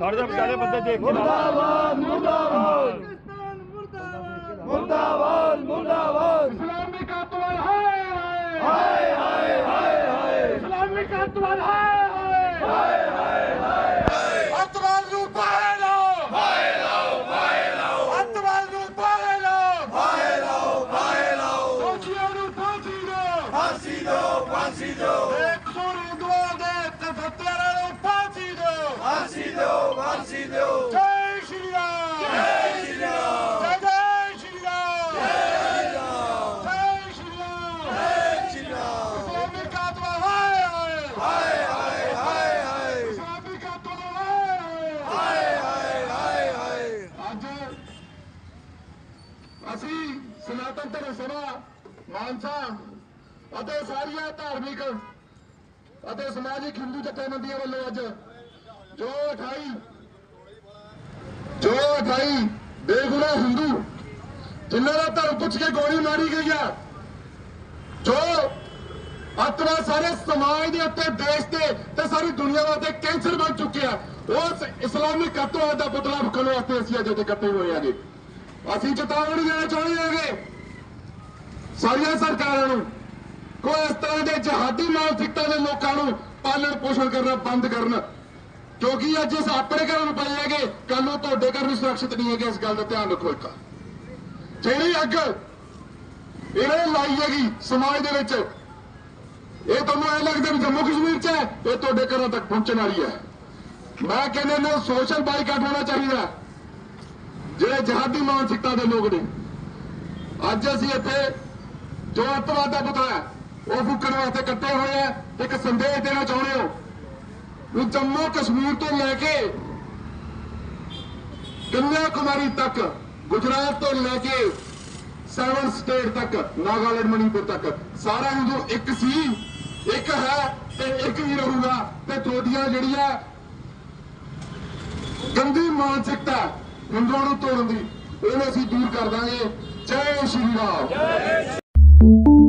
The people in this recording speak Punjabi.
ਖੜ ਜਾ ਵਿਚਾਰੇ ਬੰਦੇ ਦੇਖ ਕੇ ਮੁਰਦਾਬਾਦ ਮੁਰਦਾਬਾਦ। ਮੁਰਦਾਬਾਦ। ਮੁਰਦਾਬਾਦ ਇਸਲਾਮਿਕ ਅੱਤਵਾਦ ਹਾਏ ਹਾਏ। ਹਾਏ ਹਾਏ ਹਾਏ ਇਸਲਾਮਿਕ ਅੱਤਵਾਦ ਹਾਏ ਹਾਏ। ਅੱਤਵਾਦ ਨੂੰ ਪਾਏ ਲਓ। ਪਾਏ ਲਓ ਪਾਏ ਲਓ। ਅੱਤਵਾਦ ਨੂੰ ਪਾਏ ਲਓ। ਪਾਏ ਲਓ ਪਾਏ ਲਓ। ਦੋਸ਼ੀਆਂ ਨੂੰ ਫਾਂਸੀ ਦਿਓ। ਫਾਂਸੀ ਦਿਓ ਫਾਂਸੀ ਦਿਓ। ਇੱਕ ਸੌ ਹਿੰਦੂਆਂ ਦੇ ਤਫਤਰਾਂ ਨੂੰ ਫਾਂਸੀ ਦਿਓ। ਫਾਂਸੀ ਦਿਓ। ਫਾਂਸੀ ਦਿਓ ਜੈ ਸ਼੍ਰੀ ਰਾਮ ਜੈ ਸ਼੍ਰੀ ਰਾਮ ਜੈ ਜੈ ਸ਼੍ਰੀ ਰਾਮ ਜੈ ਸ਼੍ਰੀ ਰਾਮ ਜੈ ਸ਼੍ਰੀ ਰਾਮ ਇਸਲਾਮਿਕ ਅੱਤਵਾਦ ਹਾਏ ਹਾਏ ਹਾਏ ਹਾਏ ਹਾਏ ਹਾਏ ਇਸਲਾਮਿਕ ਅੱਤਵਾਦ ਹਾਏ ਹਾਏ ਹਾਏ ਹਾਏ ਹਾਏ ਅੱਜ ਅਸੀਂ ਸਨਾਤਨ ਧਰਮ ਸਭਾ ਮਾਨਸਾ ਅਤੇ ਸਾਰੀਆਂ ਧਾਰਮਿਕ ਅਤੇ ਸਮਾਜਿਕ ਹਿੰਦੂ ਜਥੇਬੰਦੀਆਂ ਵੱਲੋਂ ਅੱਜ ਜੋ 28 ਜੋ 28 ਬੇਗੁਨਾਹ ਹਿੰਦੂ। ਜਿਨ੍ਹਾਂ ਦਾ ਧਰਮ ਪੁੱਛ ਕੇ ਗੋਲੀ ਮਾਰੀ ਗਈ ਆ। ਜੋ ਅੱਤਵਾਦ ਸਾਰੇ ਸਮਾਜ ਦੇ ਉੱਤੇ ਦੇਸ਼ ਤੇ ਤੇ ਸਾਰੀ ਦੁਨੀਆ ਵਾਸਤੇ ਕੈਂਸਰ ਬਣ ਚੁੱਕਿਆ ਉਸ ਇਸਲਾਮਿਕ ਅੱਤਵਾਦ ਦਾ ਬਦਲਾ ਫੁਕਣ ਵਾਸਤੇ ਅਸੀਂ ਅੱਜ ਇੱਥੇ ਇਕੱਠੇ ਹੋਏ ਆਗੇ ਅਸੀਂ ਚੇਤਾਵਨੀ ਦੇਣਾ ਚਾਹੁੰਦੇ ਹਾਂਗੇ। ਸਾਰੀਆਂ ਸਰਕਾਰਾਂ ਨੂੰ, ਕੋਈ ਇਸ ਤਰ੍ਹਾਂ ਦੇ ਜਹਾਦੀ ਮਾਨਸਿਕਤਾ ਦੇ ਲੋਕਾਂ ਨੂੰ ਪਾਲਣ ਪੋਸ਼ਣ ਕਰਨਾ ਬੰਦ ਕਰਨ। ਕਿਉਂਕਿ ਅੱਜ ਇਸ ਆਪਣੇ ਘਰਾਂ ਨੂੰ ਪਏ ਹੈਗੇ ਕੱਲ ਨੂੰ ਤੁਹਾਡੇ ਘਰ ਵੀ ਸੁਰੱਖਿਅਤ ਨਹੀਂ ਹੈਗੇ, ਇਸ ਗੱਲ ਦਾ ਧਿਆਨ ਰੱਖੋ ਇੱਕ ਜਿਹੜੀ ਅੱਗ ਇਹਨੇ ਲਾਈ ਹੈਗੀ ਸਮਾਜ ਦੇ ਵਿੱਚ, ਇਹ ਤੁਹਾਨੂੰ ਐ ਲੱਗਦਾ ਵੀ ਜੰਮੂ ਕਸ਼ਮੀਰ 'ਚ ਹੈ, ਇਹ ਤੁਹਾਡੇ ਘਰਾਂ ਤੱਕ ਪਹੁੰਚਣ ਵਾਲੀ ਹੈ। ਮੈਂ ਕਹਿੰਦਾ ਨਾ ਸੋਸ਼ਲ ਬਾਈਕਾਟ ਹੋਣਾ ਚਾਹੀਦਾ ਜਿਹੜੇ ਜਹਾਦੀ ਮਾਨਸਿਕਤਾ ਦੇ ਲੋਕ ਨੇ, ਅੱਜ ਅਸੀਂ ਇੱਥੇ ਜੋ ਅੱਤਵਾਦ ਦਾ ਪੁਤਲਾ ਉਹ ਫੂਕਣ ਵਾਸਤੇ ਇਕੱਠੇ ਹੋਏ ਆ ਇੱਕ ਸੰਦੇਸ਼ ਦੇਣਾ ਚਾਹੁੰਦੇ ਹੋ। ਵੀ ਜੰਮੂ ਕਸ਼ਮੀਰ ਤੋਂ ਲੈ ਕੇ ਕੰਨਿਆ ਕੁਮਾਰੀ ਤੱਕ, ਗੁਜਰਾਤ ਤੋਂ ਲੈ ਕੇ ਸੈਵਨ ਸਟੇਟ ਤੱਕ, ਨਾਗਾਲੈਂਡ, ਮਣੀਪੁਰ ਤੱਕ, ਸਾਰਾ ਹਿੰਦੂ ਇੱਕ ਸੀ, ਇੱਕ ਹੈ ਤੇ ਇੱਕ ਹੀ ਰਹੂਗਾ ਤੇ ਤੁਹਾਡੀਆਂ ਜਿਹੜੀਆਂ ਗੰਦੀ ਮਾਨਸਿਕਤਾ ਹਿੰਦੂਆਂ ਨੂੰ ਤੋੜਨ ਦੀ ਇਹਨੂੰ ਅਸੀਂ ਦੂਰ ਕਰ ਦਾਂਗੇ। ਜੈ ਸ਼੍ਰੀ ਰਾਮ।